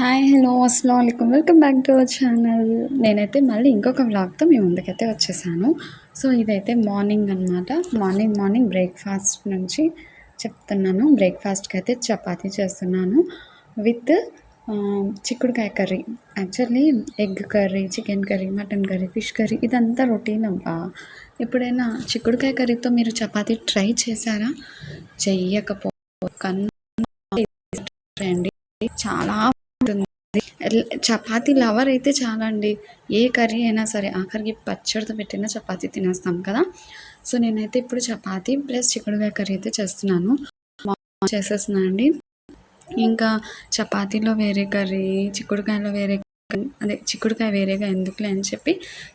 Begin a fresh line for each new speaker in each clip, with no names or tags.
Hi hello అస్సలం welcome back to our channel నేనైతే మళ్ళీ ఇంకొక వ్లాగ్తో మీ ముందుకైతే వచ్చేసాను. సో ఇదైతే మార్నింగ్ అనమాట మార్నింగ్ మార్నింగ్ బ్రేక్ఫాస్ట్ నుంచి చెప్తున్నాను. బ్రేక్ఫాస్ట్కి అయితే చపాతీ చేస్తున్నాను. విత్ చిక్కుడుకాయ curry. Actually egg curry chicken curry mutton curry fish curry ఇదంతా రొటీన్ అబ్బా. ఎప్పుడైనా చిక్కుడుకాయ కర్రీతో మీరు చపాతీ ట్రై చేశారా? చెయ్యకపో కన్నా చాలా చపాతీ లవర్ అయితే చాలా అండి ఏ కర్రీ అయినా సరే ఆఖరికి పచ్చడితో పెట్టిన చపాతీ తినేస్తాం కదా. సో నేనైతే ఇప్పుడు చపాతీ ప్లస్ చిక్కుడుకాయ కర్రీ అయితే చేస్తున్నాను. చేసేస్తున్నాను అండి? ఇంకా చపాతీలో వేరే కర్రీ చిక్కుడుకాయలో వేరే అదే చిక్కుడుకాయ వేరేగా ఎందుకులే అని చెప్పి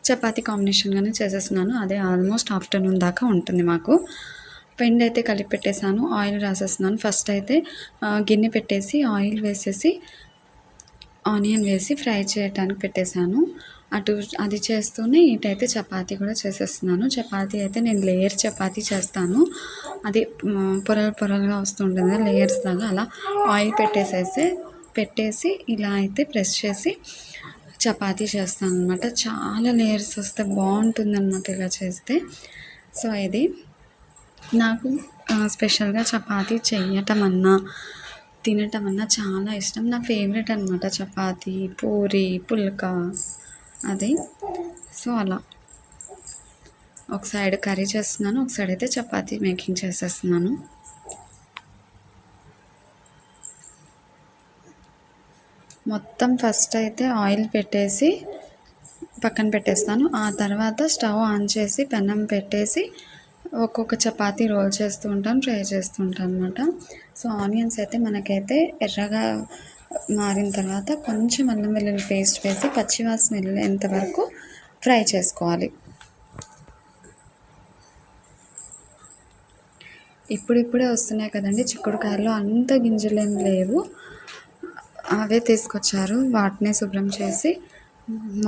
చపాతీ కాంబినేషన్గానే చేసేస్తున్నాను. అదే ఆల్మోస్ట్ ఆఫ్టర్నూన్ దాకా ఉంటుంది మాకు. పెండ్ అయితే కలిపి పెట్టేశాను ఆయిల్ రాసేస్తున్నాను. ఫస్ట్ అయితే గిన్నె పెట్టేసి ఆయిల్ వేసేసి ఆనియన్ వేసి ఫ్రై చేయడానికి పెట్టేశాను. అటు అది చేస్తూనే ఇటైతే చపాతీ కూడా చేసేస్తున్నాను. చపాతీ అయితే నేను లేయర్ చపాతీ చేస్తాను. అది పొరలు పొరలుగా వస్తుంటుంది లేయర్స్ లాగా అలా ఆయిల్ పెట్టేసేసి పెట్టేసి ఇలా అయితే ప్రెస్ చేసి చపాతీ చేస్తాను అనమాట చాలా లేయర్స్ వస్తే బాగుంటుంది అనమాట ఇలా చేస్తే. సో ఇది నాకు స్పెషల్గా చపాతీ చేయటం అన్నా తినటం అన్నా చాలా ఇష్టం. నా ఫేవరెట్ అనమాట చపాతి పూరి పుల్కా అది. సో అలా. ఒక సైడ్ కర్రీ చేస్తున్నాను ఒక సైడ్ అయితే చపాతి మేకింగ్ చేసేస్తున్నాను. మొత్తం ఫస్ట్ అయితే ఆయిల్ పెట్టేసి పక్కన పెట్టేస్తాను. ఆ తర్వాత స్టవ్ ఆన్ చేసి పెనం పెట్టేసి ఒక్కొక్క చపాతీ రోల్ చేస్తూ ఉంటాను ఫ్రై చేస్తూ ఉంటాను అనమాట సో ఆనియన్స్ అయితే మనకైతే ఎర్రగా మారిన తర్వాత కొంచెం అల్లం వెల్లుల్లి పేస్ట్ వేసి పచ్చివాసన వెళ్ళేంత వరకు ఫ్రై చేసుకోవాలి. ఇప్పుడిప్పుడే వస్తున్నాయి కదండి చిక్కుడుకాయలు అంత గింజలు లేవు. అవే తీసుకొచ్చారు. వాటినే శుభ్రం చేసి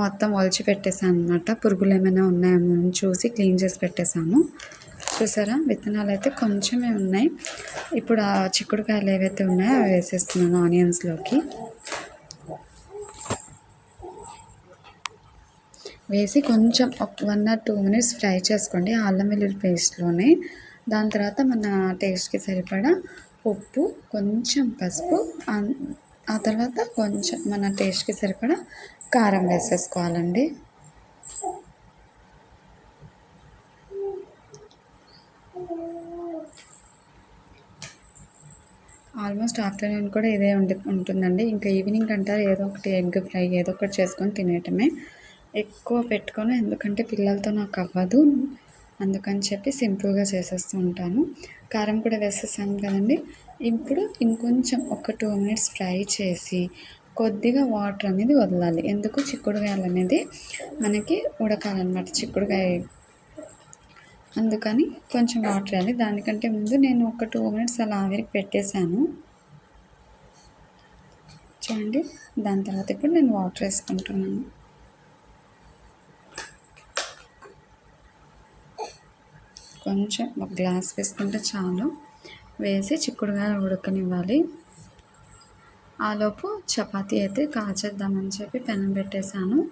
మొత్తం ఒలిచి పెట్టేశాను అనమాట పురుగులు ఏమైనా ఉన్నాయేమో చూసి క్లీన్ చేసి పెట్టేశాను. చూసారా? విత్తనాలు అయితే కొంచెమే ఉన్నాయి. ఇప్పుడు ఆ చిక్కుడుకాయలు ఏవైతే ఉన్నాయో అవి వేసేస్తున్నాను ఆనియన్స్లోకి. వేసి కొంచెం ఒక one or two minutes fry చేసుకోండి. అల్లం వెల్లుల్లి పేస్ట్లోనే. దాని తర్వాత మన టేస్ట్కి సరిపడా ఉప్పు కొంచెం పసుపు ఆ తర్వాత కొంచెం మన టేస్ట్కి సరిపడా కారం వేసేసుకోవాలండి. ఆల్మోస్ట్ ఆఫ్టర్నూన్ కూడా ఇదే ఉండి ఉంటుందండి. ఇంకా ఈవినింగ్ అంటారు ఏదో ఒకటి ఎగ్ ఫ్రై ఏదో ఒకటి చేసుకొని తినేయటమే. ఎక్కువ పెట్టుకొని ఎందుకంటే పిల్లలతో నాకు అవ్వదు. అందుకని చెప్పి సింపుల్గా చేసేస్తూ ఉంటాను. కారం కూడా వేసేసాను కదండి. ఇప్పుడు ఇంకొంచెం ఒక టూ మినిట్స్ ఫ్రై చేసి కొద్దిగా వాటర్ అనేది వదలాలి. ఎందుకు? చిక్కుడుకాయలు అనేది మనకి ఉడకాలన్నమాట. చిక్కుడుకాయ అందుకని కొంచెం వాటర్ వేయాలి. దానికంటే ముందు నేను ఒక టూ మినిట్స్ అలా ఆవిరికి పెట్టేశాను. చూడండి దాని తర్వాత ఇప్పుడు నేను వాటర్ వేసుకుంటున్నాను. కొంచెం ఒక గ్లాస్ వేసుకుంటే చాలు. వేసి చిక్కుడుగా ఉడకనివ్వాలి. ఆలోపు చపాతీ అయితే కాచేద్దామని చెప్పి పెనం పెట్టేశాను.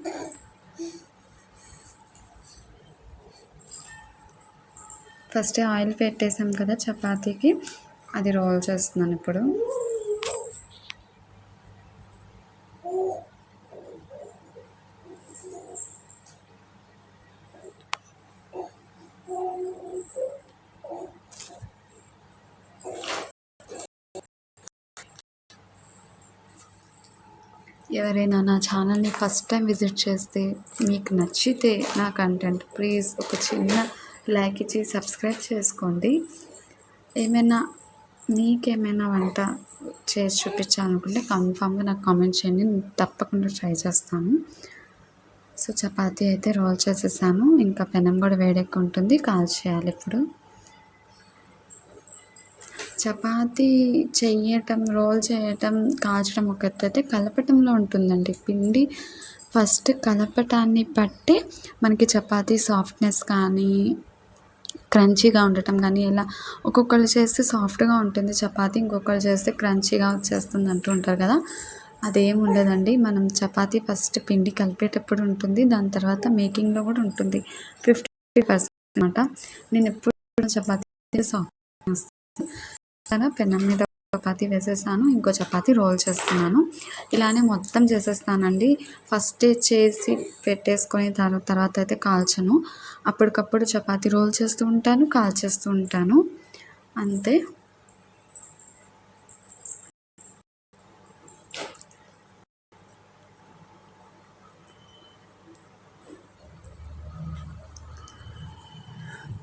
ఫస్ట్ ఆయిల్ పెట్టేసాం కదా చపాతీకి. అది రోల్ చేస్తున్నాను ఇప్పుడు. ఎవరైనా నా ఛానల్ని ఫస్ట్ టైం విజిట్ చేస్తే మీకు నచ్చితే నా కంటెంట్ ప్లీజ్ ఒక చిన్న లైక్ ఇచ్చి సబ్స్క్రైబ్ చేసుకోండి. ఏమైనా మీకేమైనా వంట చేసి చూపించాలనుకుంటే కన్ఫామ్గా నాకు కామెంట్ చేయండి. తప్పకుండా ట్రై చేస్తాను. సో చపాతీ అయితే రోల్ చేసేసాను. ఇంకా పెనం కూడా వేడెక్కి ఉంటుంది కాల్ చేయాలి ఇప్పుడు. చపాతీ చేయటం రోల్ చేయటం కాల్చడం ఒక అయితే కలపటంలో ఉంటుందండి. పిండి ఫస్ట్ కలపటాన్ని బట్టి మనకి చపాతీ సాఫ్ట్నెస్ కానీ క్రంచీగా ఉండటం కానీ ఇలా ఒక్కొక్కరు చేస్తే సాఫ్ట్గా ఉంటుంది చపాతీ ఇంకొకరు చేస్తే క్రంచీగా వచ్చేస్తుంది అంటూ ఉంటారు కదా. అదేం ఉండదండి. మనం చపాతీ ఫస్ట్ పిండి కలిపేటప్పుడు ఉంటుంది దాని తర్వాత మేకింగ్లో కూడా ఉంటుంది. ఫిఫ్టీ పర్సెంట్ అనమాట. నేను ఎప్పుడు చపాతీ సాఫ్ట్ పెనం మీద చపాతి వేసేసాను ఇంకో చపాతి రోల్ చేస్తున్నాను. ఇలానే మొత్తం చేసేస్తానండి. ఫస్ట్ చేసి పెట్టేసుకొని తర్వాత అయితే కాల్చను. అప్పటికప్పుడు చపాతి రోల్ చేస్తూ ఉంటాను కాల్చేస్తూ ఉంటాను. అంతే.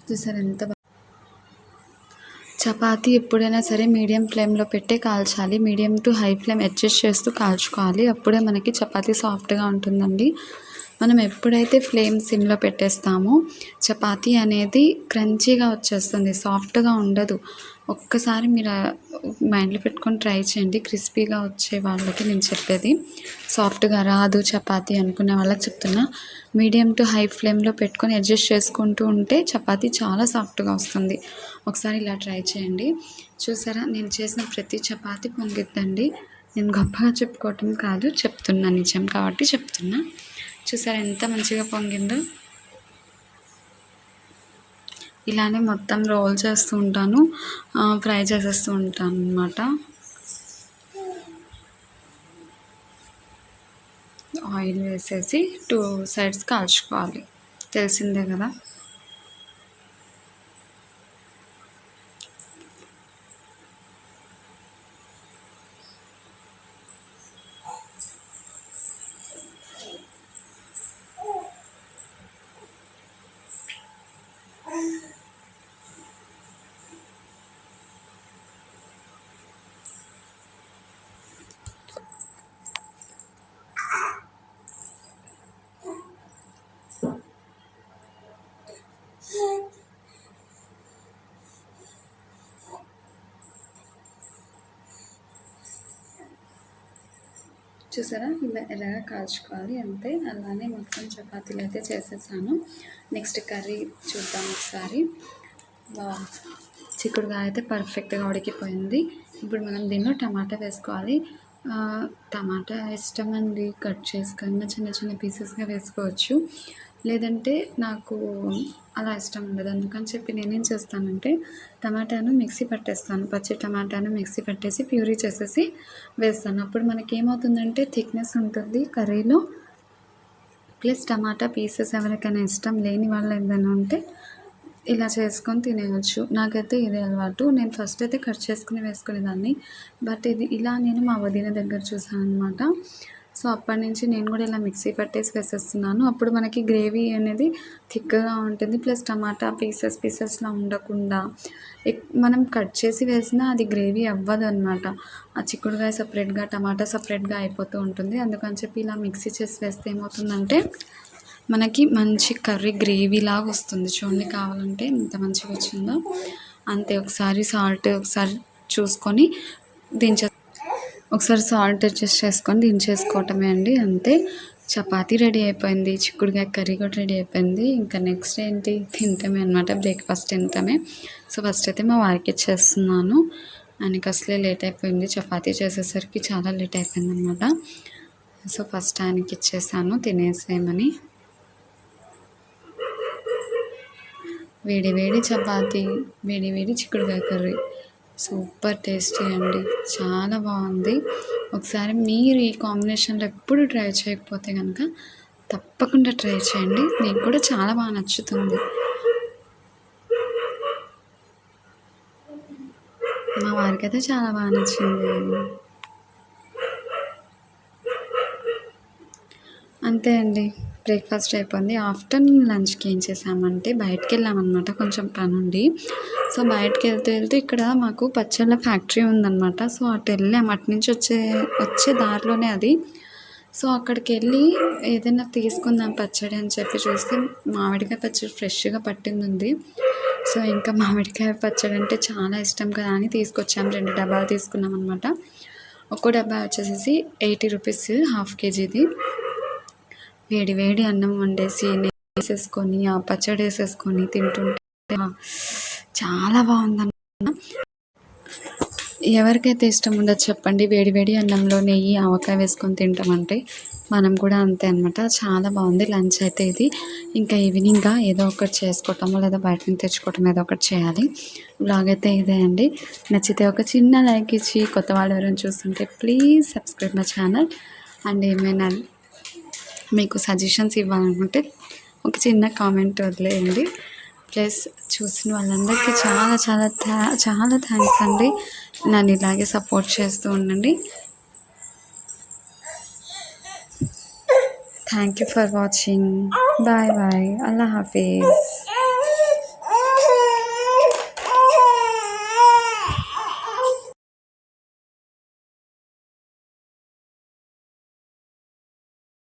చూసారు ఎంత చపాతి ఎప్పుడైనా సరే మీడియం ఫ్లేమ్లో పెట్టే కాల్చాలి. Medium to high flame adjust చేస్తూ కాల్చుకోవాలి. అప్పుడే మనకి చపాతి సాఫ్ట్గా ఉంటుందండి. మనం ఎప్పుడైతే ఫ్లేమ్ సిమ్లో పెట్టేస్తామో చపాతీ అనేది క్రంచీగా వచ్చేస్తుంది. సాఫ్ట్గా ఉండదు. ఒక్కసారి మీరు మైండ్లో పెట్టుకొని ట్రై చేయండి. క్రిస్పీగా వచ్చే వాళ్ళకి నేను చెప్పేది. సాఫ్ట్గా రాదు చపాతీ అనుకునే వాళ్ళకి చెప్తున్నా. మీడియం టు హై ఫ్లేమ్లో పెట్టుకొని అడ్జస్ట్ చేసుకుంటూ ఉంటే చపాతీ చాలా సాఫ్ట్గా వస్తుంది. ఒకసారి ఇలా ట్రై చేయండి. చూసారా? నేను చేసిన ప్రతి చపాతీ పొంగిద్దండి. నేను గొప్పగా చెప్పుకోవటం కాదు చెప్తున్నా నిజం కాబట్టి చెప్తున్నా. చూసారా ఎంత మంచిగా పొంగిందో? ఇలానే మొత్తం రోల్ చేస్తూ ఉంటాను. ఫ్రై చేసేస్తూ ఉంటాను అనమాట ఆయిల్ వేసేసి టూ సైడ్స్ కాల్చుకోవాలి. తెలిసిందే కదా? చూసారా? ఇలా ఎలాగ కాల్చుకోవాలి అంతే అలానే మొత్తం చపాతీలు అయితే చేసేసాను. నెక్స్ట్ కర్రీ చూద్దాం ఒకసారి. చిక్కుడుకాయ అయితే పర్ఫెక్ట్గా ఉడికిపోయింది. ఇప్పుడు మనం దీనిలో టమాటా వేసుకోవాలి. టమాటా ఇష్టం అండి. కట్ చేసుకొని చిన్న చిన్న పీసెస్గా వేసుకోవచ్చు. లేదంటే నాకు అలా ఇష్టం ఉండదు. అందుకని చెప్పి నేనేం చేస్తానంటే టమాటాను మిక్సీ పట్టేస్తాను. పచ్చి టమాటాను మిక్సీ పట్టేసి ప్యూరీ చేసేసి వేస్తాను. అప్పుడు మనకి ఏమవుతుందంటే థిక్నెస్ ఉంటుంది. కర్రీలో ప్లస్ టమాటా పీసెస్ ఎవరికైనా ఇష్టం లేని వాళ్ళు ఏదైనా ఉంటే ఇలా చేసుకొని తినేయచ్చు. నాకైతే ఇదే అలవాటు. నేను ఫస్ట్ అయితే కట్ చేసుకుని వేసుకునేదాన్ని. బట్ ఇది ఇలా నేను మా వదిన దగ్గర చూసాను అనమాట సో అప్పటి నుంచి నేను కూడా ఇలా మిక్సీ పట్టేసి వేసేస్తున్నాను. అప్పుడు మనకి గ్రేవీ అనేది థిక్గా ఉంటుంది. ప్లస్ టమాటా పీసెస్ పీసెస్లా ఉండకుండా మనం కట్ చేసి వేసినా అది గ్రేవీ అవ్వదు అనమాట ఆ చిక్కుడుకాయ సపరేట్గా టమాటా సపరేట్గా అయిపోతూ ఉంటుంది. అందుకని చెప్పి ఇలా మిక్సీ చేసి వేస్తే ఏమవుతుందంటే మనకి మంచి కర్రీ గ్రేవీ లాగా వస్తుంది. చూడండి కావాలంటే ఎంత మంచిగా వచ్చిందో. అంతే ఒకసారి సాల్ట్ ఒకసారి చూసుకొని దించే ఒకసారి సాల్ట్ అడ్జస్ట్ చేసుకొని దించేసుకోవటమే అండి అంతే. చపాతీ రెడీ అయిపోయింది చిక్కుడుకాయ కర్రీ కూడా రెడీ అయిపోయింది. ఇంకా నెక్స్ట్ ఏంటి? తింటామే అనమాట బ్రేక్ఫాస్ట్ తింటామే. సో ఫస్ట్ అయితే మా వారికి ఇచ్చేస్తున్నాను. ఆయనకి అసలే లేట్ అయిపోయింది చపాతీ చేసేసరికి చాలా లేట్ అయిపోయింది అనమాట సో ఫస్ట్ ఆయనకి ఇచ్చేసాను తినేసేయమని. వేడి వేడి చపాతి వేడి వేడి చిక్కుడుకాయ కర్రీ. సూపర్ టేస్టీ అండి. చాలా బాగుంది. ఒకసారి మీరు ఈ కాంబినేషన్లో ఎప్పుడు ట్రై చేయకపోతే కనుక తప్పకుండా ట్రై చేయండి. మీకు కూడా చాలా బాగా నచ్చుతుంది. మా వారికి అయితే చాలా బాగా నచ్చింది. అంతే అండి. బ్రేక్ఫాస్ట్ అయిపోయింది. ఆఫ్టర్నూన్ లంచ్కి ఏం చేసామంటే బయటకు వెళ్ళామన్నమాట కొంచెం పని ఉండి సో బయటకు వెళ్తూ వెళ్తూ ఇక్కడ మాకు పచ్చళ్ళ ఫ్యాక్టరీ ఉందన్నమాట. సో అటు వెళ్ళాము అటు నుంచి వచ్చే వచ్చే దారిలోనే అది. సో అక్కడికి వెళ్ళి ఏదైనా తీసుకుందాం పచ్చడి అని చెప్పి చూస్తే మామిడికాయ పచ్చడి ఫ్రెష్గా పట్టింది ఉంది సో ఇంకా మామిడికాయ పచ్చడి అంటే చాలా ఇష్టం కదా అని తీసుకొచ్చాము రెండు డబ్బాలు తీసుకున్నాం అనమాట ఒక్కో డబ్బా వచ్చేసేసి ఎయిటీ రూపీస్ హాఫ్ కేజీది. వేడి వేడి అన్నం వండేసి వేసేసుకొని ఆ పచ్చడి వేసేసుకొని తింటుంటే చాలా బాగుందన్న. ఎవరికైతే ఇష్టం ఉండదు చెప్పండి వేడి వేడి అన్నంలో నెయ్యి ఆవకాయ వేసుకొని తింటామంటే మనం కూడా అంతే అనమాట చాలా బాగుంది లంచ్ అయితే ఇది. ఇంకా ఈవినింగ్గా ఏదో ఒకటి చేసుకోవటమో లేదా బయట నుంచి తెచ్చుకోవటం ఏదో ఒకటి చేయాలి. బ్లాగ్ అయితే ఇదే అండి. నచ్చితే ఒక చిన్న లైక్ ఇచ్చి కొత్త వాళ్ళు ఎవరైనా చూస్తుంటే please subscribe my channel. And ఏమైనా మీకు సజెషన్స్ ఇవ్వాలనుకుంటే ఒక చిన్న కామెంట్ వదిలేయండి. ప్లస్ చూసిన వాళ్ళందరికీ చాలా చాలా థ్యా చాలా థ్యాంక్స్ అండి. నన్ను ఇలాగే సపోర్ట్ చేస్తూ ఉండండి. Thank you for watching bye bye Allah Hafeez